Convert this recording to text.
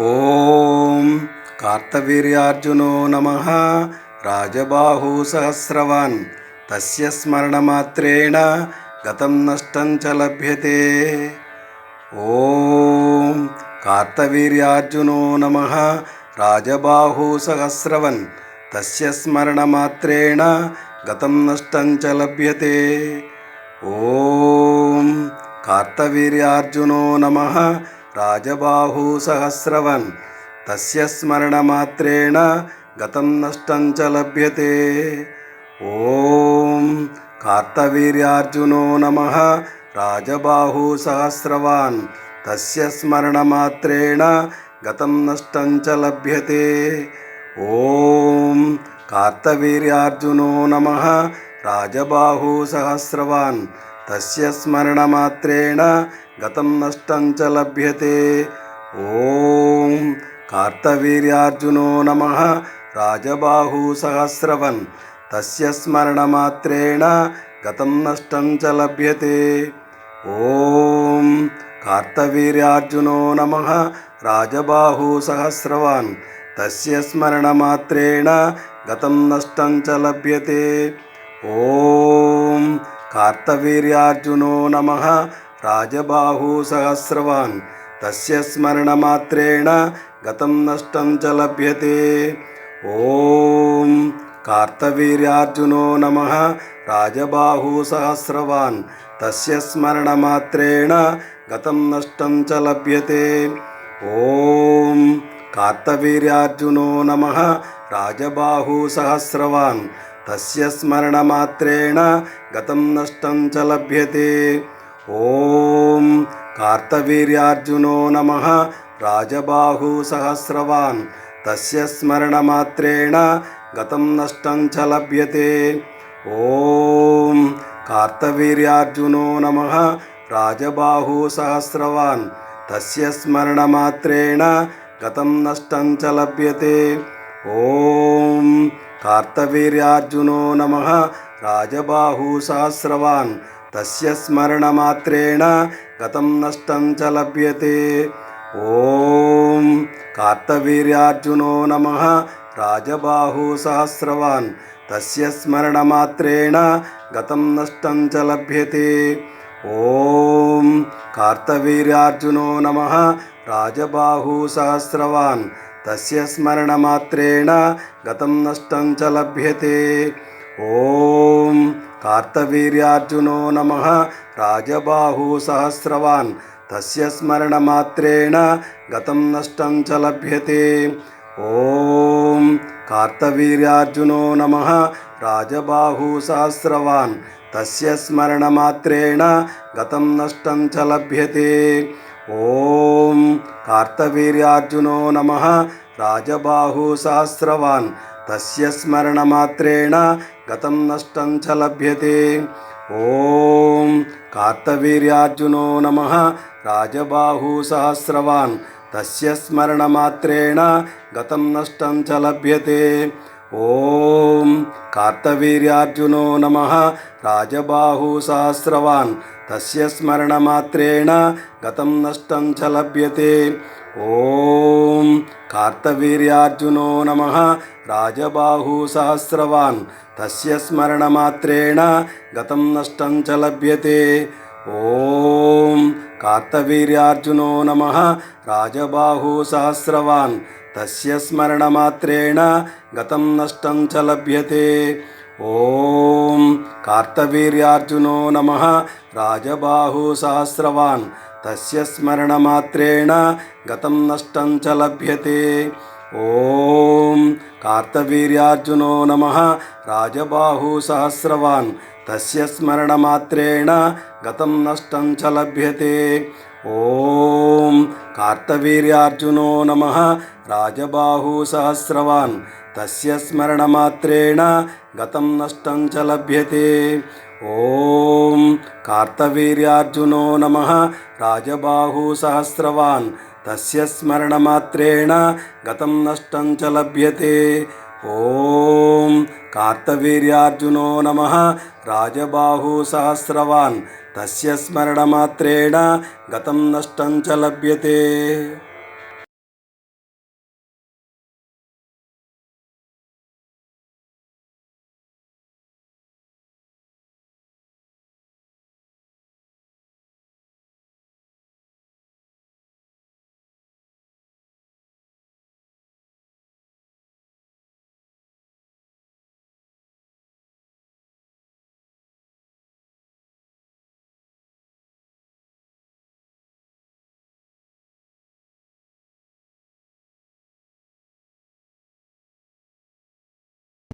ॐ कार्तवीर्यार्जुनो नमः। राजबाहुसहस्रवान् तस्य स्मरणमात्रेण गतं नष्टं च लभ्यते। ॐ कार्तवीर्यार्जुनो नमः। राजबाहुसहस्रवन् तस्य स्मरणमात्रेण गतं नष्टं च लभ्यते। ॐ कार्तवीर्यार्जुनो नमः राजबाहूसहस्रवन्। तस्य स्मरणमात्रेण गतं नष्टं च लभ्यते। ॐ कार्तवीर्यार्जुनो नमः। राजबाहूसहस्रवान्। तस्य स्मरणमात्रेण गतं नष्टं च लभ्यते। ॐ कार्तवीर्यार्जुनो नमः। राजबाहूसहस्रवान्। तस्य स्मरणमात्रेण गतं नष्टं च लभ्यते। ॐ कार्तवीर्यार्जुनो नमः। राजबाहूसहस्रवन्। तस्य स्मरणमात्रेण गतं नष्टं च लभ्यते। ॐ कार्तवीर्यार्जुनो नमः। राजबाहूसहस्रवन्। तस्य स्मरणमात्रेण गतं नष्टं च लभ्यते। ॐ कार्तवीर्यार्जुनो नमः। राजबाहूसहस्रवान् तस्य स्मरणमात्रेण गतं नष्टं च लभ्यते। ॐ कार्तवीर्यार्जुनो नमः। राजबाहूसहस्रवान् तस्य स्मरणमात्रेण गतं नष्टं च लभ्यते। ॐ कार्तवीर्यार्जुनो नमः। राजबाहुसहस्रवान् तस्य स्मरणमात्रेण गतं नष्टं च लभ्यते। ॐ कार्तवीर्यार्जुनो नमः। राजबाहुसहस्रवान् तस्य स्मरणमात्रेण गतं नष्टं च लभ्यते। ॐ कार्तवीर्यार्जुनो नमः। राजबाहुसहस्रवान् तस्य स्मरणमात्रेण गतं नष्टं च लभ्यते। ॐ कार्तवीर्यार्जुनो नमः। राजबाहूसहस्रवान् तस्य स्मरणमात्रेण गतं नष्टं च लभ्यते। ॐ कार्तवीर्यार्जुनो नमः। राजबाहुसहस्रवान् तस्य स्मरणमात्रेण गतं नष्टं च लभ्यते। ॐ कार्तवीर्यार्जुनो नमः। राजबाहूसहस्रवान् తస్య స్మరణమాత్రేణ గతం నష్టం చ లభ్యతే ఓం కార్తవీర్యార్జునో నమ రాజబాహుసహస్రవాన్ తస్య స్మరణమాత్రేణ గతం నష్టం చ లభ్యతే ఓం కార్తవీర్యార్జునో నమ రాజబాహుసహస్రవాన్ తస్య స్మరణమాత్రేణ గతం నష్టం చ లభ్యతే ఓం కార్తవీర్యార్జునో నమ राजबाहुसहस्रवान् तस्य स्मरणमात्रेण गतं नष्टं च लभ्यते। ॐ कार्तवीर्यार्जुनो नमः। राजबाहुसहस्रवान् तस्य स्मरणमात्रेण गतं नष्टं च लभ्यते। ॐ कार्तवीर्यार्जुनो नमः। राजबाहुसहस्रवान् तस्य स्मरणमात्रेण गतं नष्टं च लभ्यते। ॐ कार्तवीर्यार्जुनो नमः। राजबाहूसहस्रवान् तस्य स्मरणमात्रेण गतं नष्टं च लभ्यते। ॐ कार्तवीर्यार्जुनो नमः। राजबाहूसहस्रवान् तस्य स्मरणमात्रेण गतं नष्टं च लभ्यते। ॐ कार्तवीर्यार्जुनो नमः। राजबाहुसहस्रवान् तस्य स्मरणमात्रेण गतं नष्टं च लभ्यते। ॐ कार्तवीर्यार्जुनो नमः। राजबाहुसहस्रवान् तस्य स्मरणमात्रेण गतं नष्टं च लभ्यते। ॐ कार्तवीर्यार्जुनो नमः। राजबाहुसहस्रवान् तस्य स्मरणमात्रेण गतं नष्टं च लभ्यते। ॐ कार्तवीर्यार्जुनो नमः। राजबाहूसहस्रवान् तस्य स्मरणमात्रेण गतं नष्टं च लभ्यते। ॐ कार्तवीर्यार्जुनो नमः। राजबाहूसहस्रवान् तस्य स्मरणमात्रेण गतं नष्टं च लभ्यते।